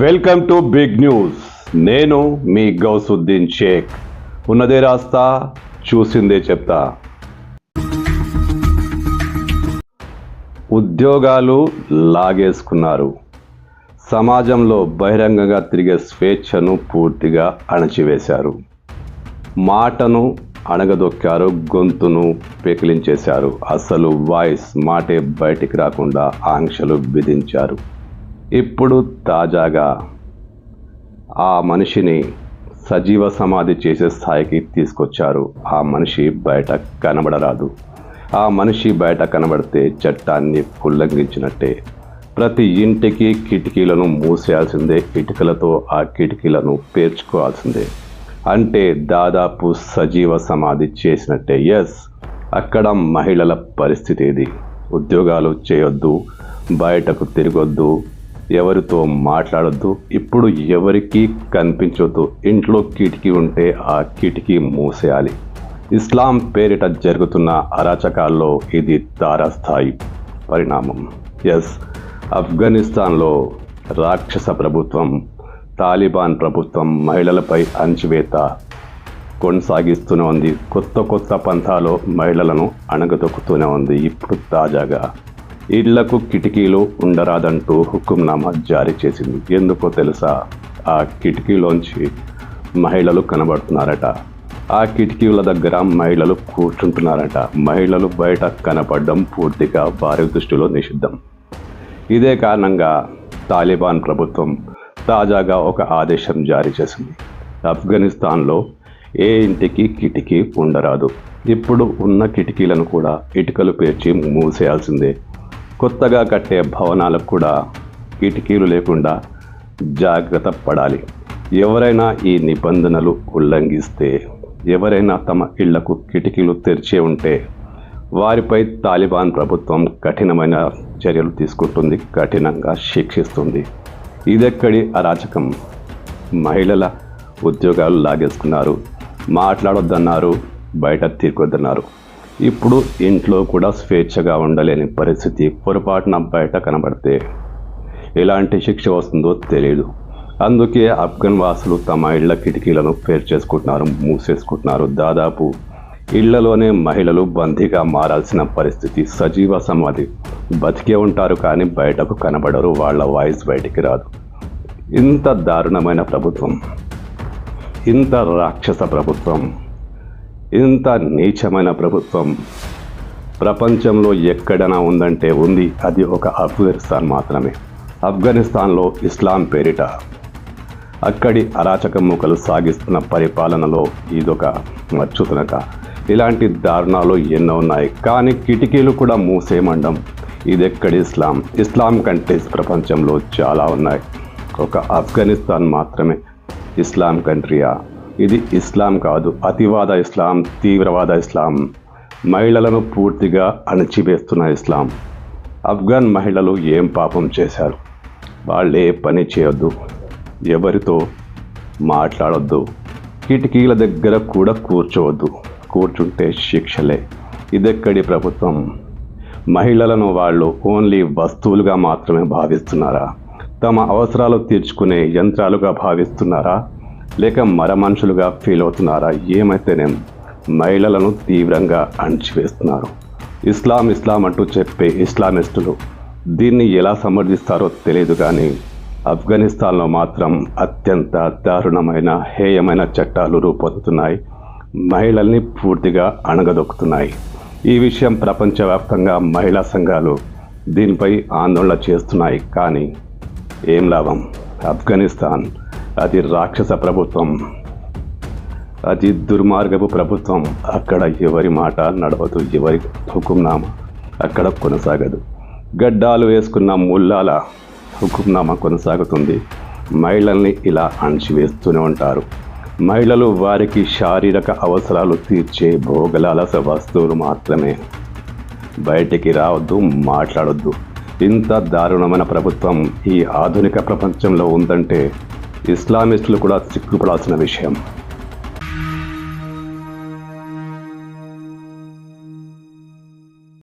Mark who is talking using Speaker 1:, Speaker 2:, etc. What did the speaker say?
Speaker 1: Welcome to big news. నేను మీ గౌసుద్దీన్ షేక్. ఉన్నదే రాస్తా చూసిందే చెప్తా. ఉద్యోగాలు లాగేసుకున్నారు. సమాజంలో బహిరంగంగా తిరిగే స్వేచ్ఛను పూర్తిగా అణచివేశారు. మాటను అణగదొక్కారు గొంతును పెకిలించేశారు. అసలు వాయిస్ మాటే బయటికి రాకుండా ఆంక్షలు విధించారు. ఇప్పుడు తాజాగా ఆ మనిషిని సజీవ సమాధి చేసే స్థాయికి తీసుకొచ్చారు. ఆ మనిషి బయట కనబడరాదు. ఆ మనిషి బయట కనబడితే చట్టాన్ని ఉల్లంఘించినట్టే ప్రతి ఇంటికి కిటికీలను మూసేయాల్సిందే ఇటుకలతో ఆ కిటికీలను పేర్చుకోవాల్సిందే. అంటే దాదాపు సజీవ సమాధి చేసినట్టే. ఎస్ అక్కడ మహిళల పరిస్థితి ఇది ఉద్యోగాలు చేయొద్దు బయటకు తిరగొద్దు ఎవరితో మాట్లాడొద్దు ఇప్పుడు ఎవరికీ కనిపించొద్దు. ఇంట్లో కిటికీ ఉంటే ఆ కిటికీ మూసేయాలి. ఇస్లాం పేరిట జరుగుతున్న అరాచకాల్లో ఇది తారస్థాయి పరిణామం. ఎస్ ఆఫ్ఘనిస్తాన్లో రాక్షస ప్రభుత్వం తాలిబాన్ ప్రభుత్వం మహిళలపై అణచివేత కొనసాగిస్తూనే ఉంది. కొత్త కొత్త పంథాలో మహిళలను అణగదొక్కుతూనే ఉంది. ఇప్పుడు తాజాగా ఇళ్ళకు కిటికీలు ఉండరాదంటూ హుకుంనామా జారీ చేసింది. ఎందుకో తెలుసా? ఆ కిటికీలోంచి మహిళలు కనబడుతున్నారట. ఆ కిటికీల దగ్గర మహిళలు కూర్చుంటున్నారట. మహిళలు బయట కనపడడం పూర్తిగా వారి దృష్టిలో నిషిద్ధం. ఇదే కారణంగా తాలిబాన్ ప్రభుత్వం తాజాగా ఒక ఆదేశం జారీ చేసింది. ఆఫ్ఘనిస్తాన్లో ఏ ఇంటికి కిటికీ ఉండరాదు. ఇప్పుడు ఉన్న కిటికీలను కూడా ఇటుకలు పేర్చి మూసేయాల్సిందే. కొత్తగా కట్టే భవనాలకు కూడా కిటికీలు లేకుండా జాగ్రత్త పడాలి. ఎవరైనా ఈ నిబంధనలు ఉల్లంఘిస్తే ఎవరైనా తమ ఇళ్ళకు కిటికీలు తెరిచే ఉంటే వారిపై తాలిబాన్ ప్రభుత్వం కఠినమైన చర్యలు తీసుకుంటుంది కఠినంగా శిక్షిస్తుంది. ఇదెక్కడి అరాచకం? మహిళల ఉద్యోగాలు లాగేసుకున్నారు. మాట్లాడొద్దన్నారు బయట తీరుకొద్దన్నారు ఇప్పుడు ఇంట్లో కూడా స్వేచ్ఛగా ఉండలేని పరిస్థితి పొరపాటున బయట కనబడితే ఎలాంటి శిక్ష వస్తుందో తెలియదు అందుకే ఆఫ్ఘన్ వాసులు తమ ఇళ్ళ కిటికీలను పేరు చేసుకుంటున్నారు మూసేసుకుంటున్నారు. దాదాపు ఇళ్ళలోనే మహిళలు బందీగా మారాల్సిన పరిస్థితి సజీవ సమాధి. బతికే ఉంటారు కానీ బయటకు కనబడరు వాళ్ళ వాయిస్ బయటికి రాదు. ఇంత దారుణమైన ప్రభుత్వం ఇంత రాక్షస ప్రభుత్వం ఇంత నీచమైన ప్రభుత్వం ప్రపంచంలో ఎక్కడైనా ఉందంటే ఉంది అది ఒక ఆఫ్ఘనిస్తాన్ మాత్రమే. ఆఫ్ఘనిస్తాన్లో ఇస్లాం పేరిట అక్కడి అరాచక మూకలు సాగిస్తున్న పరిపాలనలో ఇదొక మచ్చుతునక ఇలాంటి దారుణాలు ఎన్నో ఉన్నాయి కానీ కిటికీలు కూడా మూసేయమండం ఇదెక్కడి ఇస్లాం? ఇస్లాం కంట్రీస్ ప్రపంచంలో చాలా ఉన్నాయి. ఒక ఆఫ్ఘనిస్తాన్ మాత్రమే ఇస్లాం కంట్రీయా? ఇది ఇస్లాం కాదు. అతివాద ఇస్లాం తీవ్రవాద ఇస్లాం. మహిళలను పూర్తిగా అణచివేస్తున్న ఇస్లాం. ఆఫ్ఘన్ మహిళలు ఏం పాపం చేశారు? వాళ్ళే పని చేయొద్దు. ఎవరితో మాట్లాడొద్దు. కిటికీల దగ్గర కూడా కూర్చోవద్దు. కూర్చుంటే శిక్షలే. ఇదెక్కడి ప్రభుత్వం? మహిళలను వాళ్ళు ఓన్లీ వస్తువులుగా మాత్రమే భావిస్తున్నారా? తమ అవసరాలు తీర్చుకునే యంత్రాలుగా భావిస్తున్నారా? లేక మర మనుషులుగా ఫీల్ అవుతున్నారా? ఏమైతేనేం? మహిళలను తీవ్రంగా అణచివేస్తున్నారు. ఇస్లాం ఇస్లాం అంటూ చెప్పే ఇస్లామిస్టులు దీన్ని ఎలా సమర్థిస్తారో తెలియదు కానీ ఆఫ్ఘనిస్తాన్లో మాత్రం అత్యంత దారుణమైన హేయమైన చట్టాలు రూపొందుతున్నాయి. మహిళల్ని పూర్తిగా అణగదొక్కుతున్నాయి. ఈ విషయం ప్రపంచవ్యాప్తంగా మహిళా సంఘాలు దీనిపై ఆందోళన చేస్తున్నాయి కానీ ఏం లాభం? ఆఫ్ఘనిస్తాన్ అది రాక్షస ప్రభుత్వం అది దుర్మార్గపు ప్రభుత్వం అక్కడ ఎవరి మాట నడవదు ఎవరి హుకుంనామా అక్కడ కొనసాగదు. గడ్డాలు వేసుకున్న ముల్లాల హుకుంనామా కొనసాగుతుంది. మహిళల్ని ఇలా అణచివేస్తూనే ఉంటారు. మహిళలు వారికి శారీరక అవసరాలు తీర్చే భోగలాలస వస్తువులు మాత్రమే. బయటికి రావద్దు మాట్లాడొద్దు. ఇంత దారుణమైన ప్రభుత్వం ఈ ఆధునిక ప్రపంచంలో ఉందంటే ఇస్లామిస్టులు కూడా సిగ్గుపడాల్సిన విషయం.